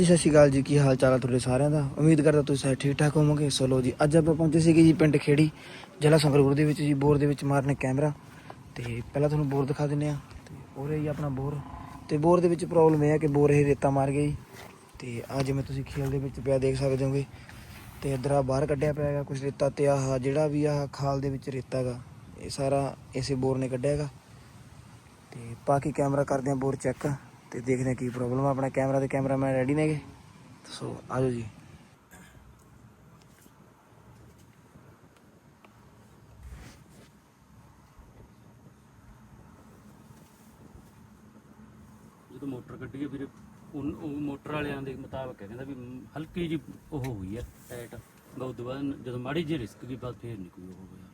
ਜੀ, ਸਤਿ ਸ਼੍ਰੀ ਅਕਾਲ ਜੀ, ਕੀ ਹਾਲ ਚਾਲ ਹੈ ਤੁਹਾਡੇ ਸਾਰਿਆਂ ਦਾ? ਉਮੀਦ ਕਰਦਾ ਤੁਸੀਂ ਸਾਰੇ ਠੀਕ ਠਾਕ ਹੋਵੋਗੇ। ਸੋ ਲੋ ਜੀ, ਅੱਜ ਆਪਾਂ ਪਹੁੰਚੇ ਸੀਗੇ ਜੀ ਪਿੰਡ ਖੇੜੀ, ਜ਼ਿਲ੍ਹਾ ਸੰਗਰੂਰ ਦੇ ਵਿੱਚ ਜੀ, ਬੋਰ ਦੇ ਵਿੱਚ ਮਾਰਨੇ ਕੈਮਰਾ। ਤੇ ਪਹਿਲਾਂ ਤੁਹਾਨੂੰ ਬੋਰ ਦਿਖਾ ਦਿੰਨੇ ਆ। ਤੇ ਉਰੇ ਜੀ ਆਪਣਾ ਬੋਰ। ਤੇ ਬੋਰ ਦੇ ਵਿੱਚ ਪ੍ਰੋਬਲਮ ਇਹ ਹੈ ਕਿ ਬੋਰ ਇਹ ਰੇਤਾ ਮਾਰ ਗਿਆ ਜੀ। ਤੇ ਆ ਜਿਵੇਂ ਤੁਸੀਂ ਖੇਲ ਦੇ ਵਿੱਚ ਪਿਆ ਦੇਖ ਸਕਦੇ ਹੋਗੇ, ਤੇ ਇਧਰ ਆ ਬਾਹਰ ਕੱਢਿਆ ਪਿਆ ਹੈਗਾ ਕੁਝ ਰੇਤਾ ਤੇ ਆਹ ਜਿਹੜਾ ਵੀ ਆਹ ਖਾਲ ਦੇ ਵਿੱਚ ਰੇਤਾ ਹੈਗਾ, ਇਹ ਸਾਰਾ ਇਸੇ ਬੋਰ ਨੇ ਕੱਢਿਆ ਹੈਗਾ। ਤੇ ਬਾਕੀ ਕੈਮਰਾ ਕਰਦੇ ਆ ਬੋਰ ਚੈੱਕ। ਤੇ ਦੇਖਦੇ ਆ ਕੀ ਪ੍ਰੋਬਲਮ ਆ। ਆਪਣਾ ਕੈਮਰਾ ਤੇ ਕੈਮਰਾਮੈਨ ਰੈਡੀ ਨੇਗੇ? ਸੋ, ਆਜੋ ਜੀ। ਜਦੋਂ ਮੋਟਰ ਕੱਢੀ ਹੈ ਵੀਰੇ ਉਹ ਮੋਟਰ ਵਾਲਿਆਂ ਦੇ ਮੁਤਾਬਕ ਹੈ, ਕਹਿੰਦਾ ਵੀ ਹਲਕੀ ਜੀ ਉਹ ਹੋਈ ਹੈ ਟਾਈਟ ਬਹੁਤ ਤੋਂ ਬਾਅਦ ਜਦੋਂ ਮਾੜੀ ਜਿਹੀ ਰਿਸਕ ਗਈ ਬਾਅਦ ਫੇਰ ਨਹੀਂ ਕੋਈ ਉਹ ਹੋਇਆ।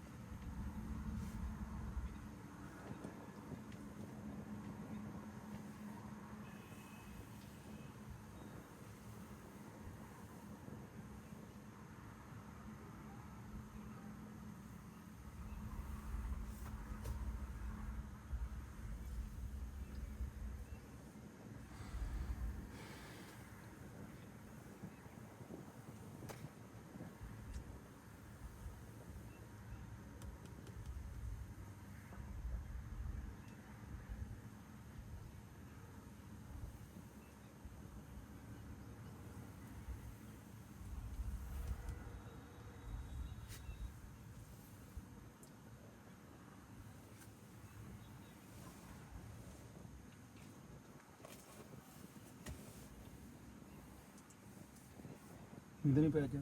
ਇਧਰ ਹੀ ਪਿਆ ਜਾ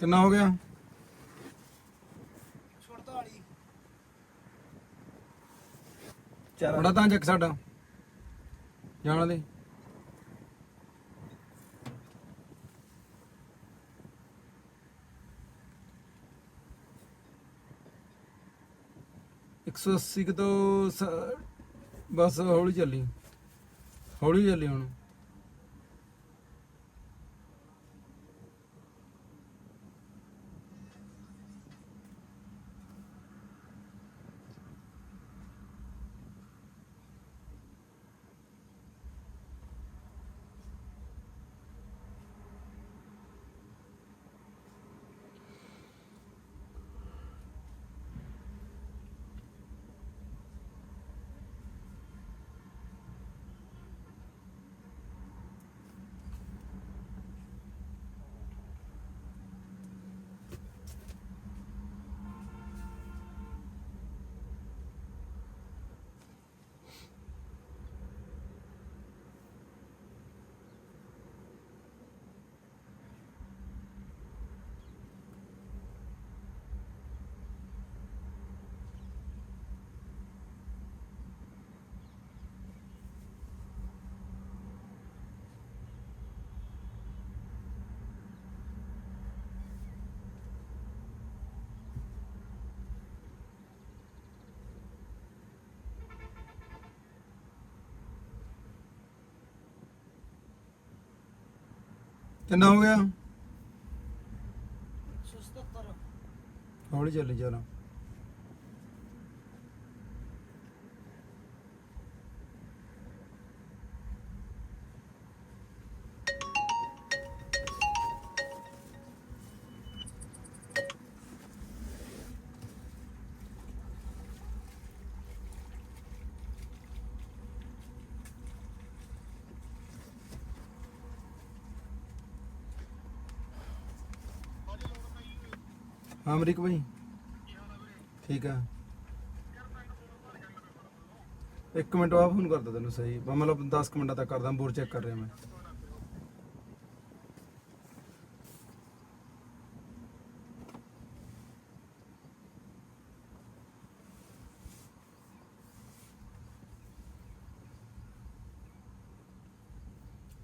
ਕਿੰਨਾ ਹੋ ਗਿਆ? ਚਾਰ ਬੜਾ ਤਾਂ ਚੱਕ ਸਾਡਾ। ਜਾਣ ਦੇ। ਇੱਕ ਸੌ ਅੱਸੀ ਕੁ ਤੋਂ ਸ- ਬਸ ਹੌਲੀ ਚੱਲੀ। ਹੌਲੀ ਚੱਲੀ ਹੁਣ। ਕਿੰਨਾ ਹੋ ਗਿਆ? ਹੌਲੀ ਚੱਲੀ ਚੱਲ ਹਾਂ ਅਮਰੀਕ ਭਾਈ। ਠੀਕ ਆ। ਇੱਕ ਮਿੰਟ ਬਾਅਦ ਫੋਨ ਕਰਦਾ ਤੈਨੂੰ ਸਹੀ। ਬਸ ਮਤਲਬ 10 ਕੁ ਮਿੰਟਾਂ ਤੱਕ ਕਰਦਾ, ਬੋਰ ਚੈੱਕ ਕਰ ਰਿਹਾ ਮੈਂ।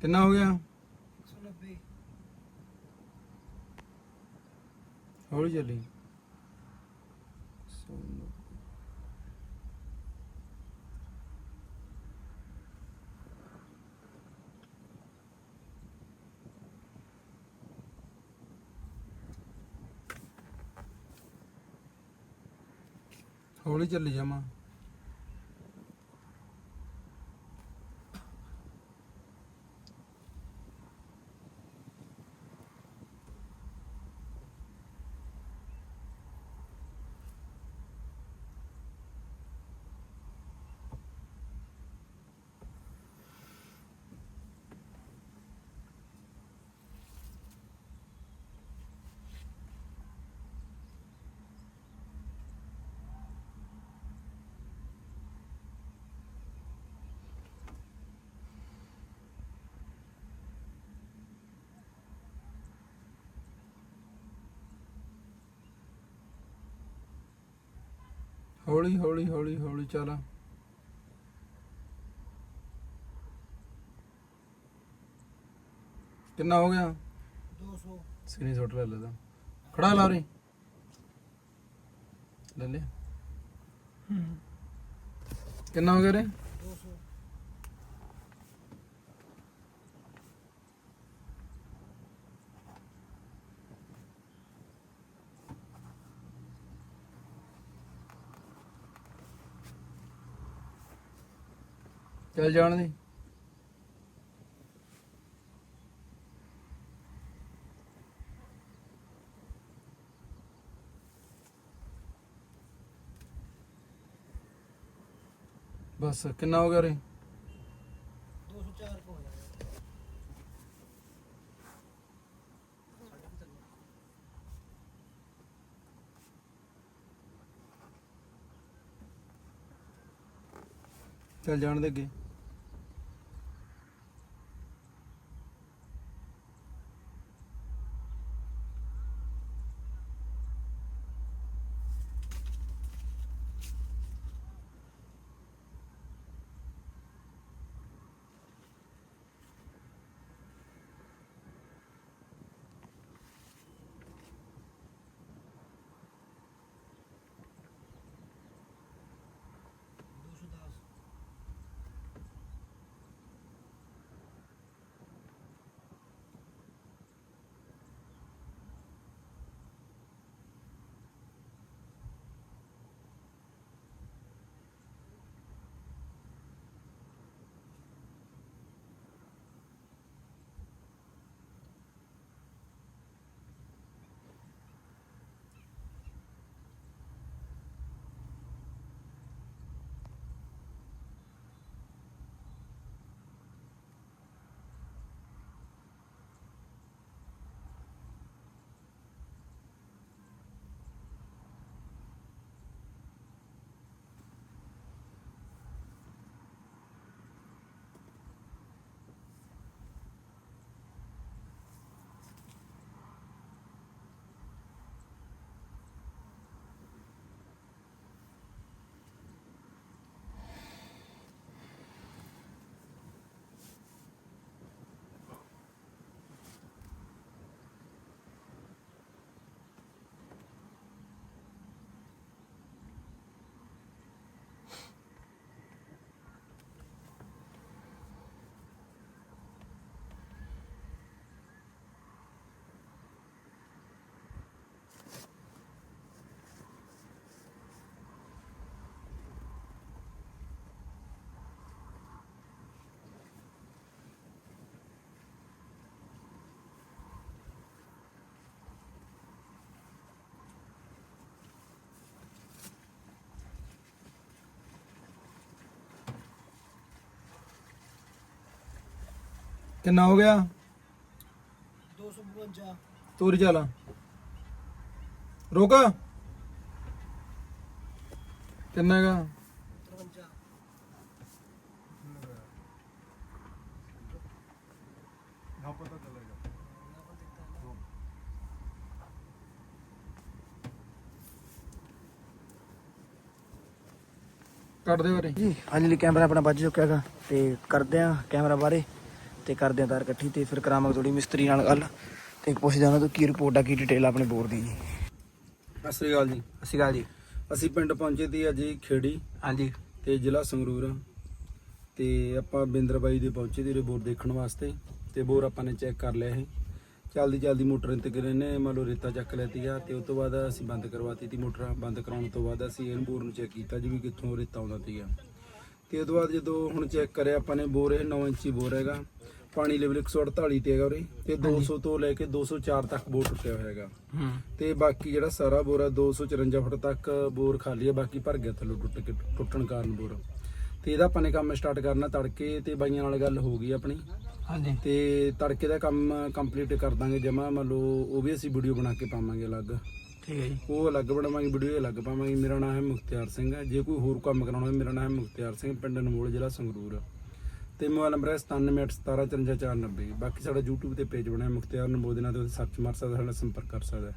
ਕਿੰਨਾ ਹੋ ਗਿਆ? ਹੌਲੀ ਚੱਲੀ। ਹੌਲੀ ਚੱਲੀ ਜਾਵਾਂ। ਹੌਲੀ ਹੌਲੀ ਹੌਲੀ ਹੌਲੀ ਚੱਲ ਕਿੰਨਾ ਹੋ ਗਿਆ 200 ਸਕਰੀਨ ਸ਼ਾਟ ਲੈ ਲੈਦਾ ਖੜਾ ਲਾ ਰਹੀ ਲੈ ਲਿਆ ਕਿੰਨਾ ਹੋ ਗਿਆ ਰੇ 200 ਚੱਲ ਜਾਣ ਦੀ। ਬਸ, ਕਿੰਨਾ ਹੋ ਗਿਆ ਰੇ 204 ਹੋ ਜਾਏਗਾ ਚੱਲ ਜਾਣ ਦੇ ਅੱਗੇ। ਕਿੰਨਾ ਹੋ ਗਿਆ 252 ਤੁਰ ਚੱਲ ਰੁਕ ਕਿੰਨਾ ਹੈਗਾ ਕੱਟ ਦੇ ਬਾਰੇ ਜੀ ਹਾਂਜੀ ਲਈ ਕੈਮਰਾ ਆਪਣਾ ਵੱਜ ਚੁੱਕਿਆ ਹੈਗਾ ਤੇ ਕਰਦੇ ਆ ਕੈਮਰਾ ਬਾਰੇ ਤੇ ਕਰਦੇ ਆ ਤਾਰ ਇਕੱਠੀ ਤੇ ਫਿਰ ਕਰਾਵਾਂਗੇ ਥੋੜੀ ਮਿਸਤਰੀ ਨਾਲ ਗੱਲ ਤੇ ਪੁੱਛਦੇ ਉਹਨਾਂ ਤੋਂ ਕੀ ਰਿਪੋਰਟ ਆ ਕੀ ਡਿਟੇਲ ਆਪਣੇ ਬੋਰ ਦੀ ਜੀ। ਸਤਿ ਸ੍ਰੀ ਅਕਾਲ ਜੀ। ਸਤਿ ਸ਼੍ਰੀ ਅਕਾਲ ਜੀ। ਅਸੀਂ ਪਿੰਡ ਪਹੁੰਚੇ ਤੇ ਅੱਜ ਜੀ ਖੇੜੀ ਹਾਂਜੀ। ਤੇ ਜ਼ਿਲ੍ਹਾ ਸੰਗਰੂਰ ਆ। ਤੇ ਆਪਾਂ ਬਿੰਦਰ ਬਾਈ ਦੇ ਪਹੁੰਚੇ ਤੇ ਬੋਰ ਦੇਖਣ ਵਾਸਤੇ ਤੇ ਬੋਰ ਆਪਾਂ ਨੇ ਚੈੱਕ ਕਰ ਲਿਆ ਇਹ। ਚਲਦੀ ਚਲਦੀ ਮੋਟਰ ਤੇ ਕਰੇ ਨੇ ਮੰਨ ਲਓ ਰੇਤਾ ਚੱਕ ਲੈਤੀ ਆ ਤੇ ਉਸ ਤੋਂ ਬਾਅਦ ਅਸੀਂ ਬੰਦ ਕਰਵਾਤੀ ਤੀ ਮੋਟਰ। ਬੰਦ ਕਰਾਉਣ ਤੋਂ ਬਾਅਦ ਅਸੀਂ ਇਹਨੂੰ ਬੋਰ ਨੂੰ ਚੈੱਕ ਕੀਤਾ ਜੀ ਵੀ ਕਿੱਥੋਂ ਰੇਤਾ ਆਉਂਦਾ ਸੀਗਾ ਤੇ ਉਸ ਤੋਂ ਬਾਅਦ ਜਦੋਂ ਹੁਣ ਚੈੱਕ ਕਰਿਆ ਆਪਾਂ ਨੇ ਬੋਰ ਇਹ 9 ਇੰਚੀ ਬੋਰ ਹੈਗਾ। ਪਾਣੀ ਲੈਵਲ 148 ਤੇ ਹੈਗਾ ਉਰੇ ਤੇ 200 ਤੋਂ ਲੈ ਕੇ 204 ਤੱਕ ਬੋਰ ਟੁੱਟਿਆ ਹੋਇਆ ਹੈਗਾ। ਹੂੰ। ਤੇ ਬਾਕੀ ਜਿਹੜਾ ਸਾਰਾ ਬੋਰ ਆ 254 ਫੁੱਟ ਤੱਕ ਬੋਰ ਖਾਲੀ ਆ ਬਾਕੀ ਭਰ ਗਿਆ ਥੱਲੋਂ ਟੁੱਟ ਕੇ ਟੁੱਟਣ ਕਾਰਨ ਬੋਰ। ਤੇ ਇਹਦਾ ਆਪਾਂ ਨੇ ਕੰਮ ਸਟਾਰਟ ਕਰਨਾ ਤੜਕੇ ਤੇ ਬਾਈਆਂ ਨਾਲ ਗੱਲ ਹੋ ਗਈ ਆਪਣੀ। ਹਾਂਜੀ। ਤੇ ਤੜਕੇ ਦਾ ਕੰਮ ਕੰਪਲੀਟ ਕਰ ਦਾਂਗੇ ਜਮਾ ਮੰਨ ਲਓ ਉਹ ਵੀ ਅਸੀਂ ਵੀਡੀਓ ਬਣਾ ਕੇ ਪਾਵਾਂਗੇ ਅਲੱਗ। ਠੀਕ ਹੈ ਜੀ। ਉਹ ਅਲੱਗ ਬਣਾਵਾਂਗੇ, ਵੀਡੀਓ ਅਲੱਗ ਪਾਵਾਂਗੇ। ਮੇਰਾ ਨਾਮ ਹੈ ਮੁਖਤਿਆਰ ਸਿੰਘ ਹੈ। ਜੇ ਕੋਈ ਹੋਰ ਕੰਮ ਕਰਾਉਣਾ ਹੋਵੇ, ਮੇਰਾ ਨਾਮ ਹੈ ਮੁਖਤਿਆਰ ਸਿੰਘ, ਪਿੰਡ ਨਮੋਲ ਜ਼ਿਲ੍ਹਾ ਸੰਗਰੂਰ। ਤੇ ਮੋਬਾਈਲ ਨੰਬਰ ਹੈ 9781175490 ਬਾਕੀ ਸਾਡਾ YouTube ਤੇ ਪੇਜ ਬਣਿਆ ਮੁਖਤਿਆਰ ਨਮੋਲ ਦੇ ਨਾਂ ਤੇ ਸਰਚ ਮਾਰ ਸਕਦਾ ਸਾਡਾ ਸੰਪਰਕ ਕਰ ਸਕਦਾ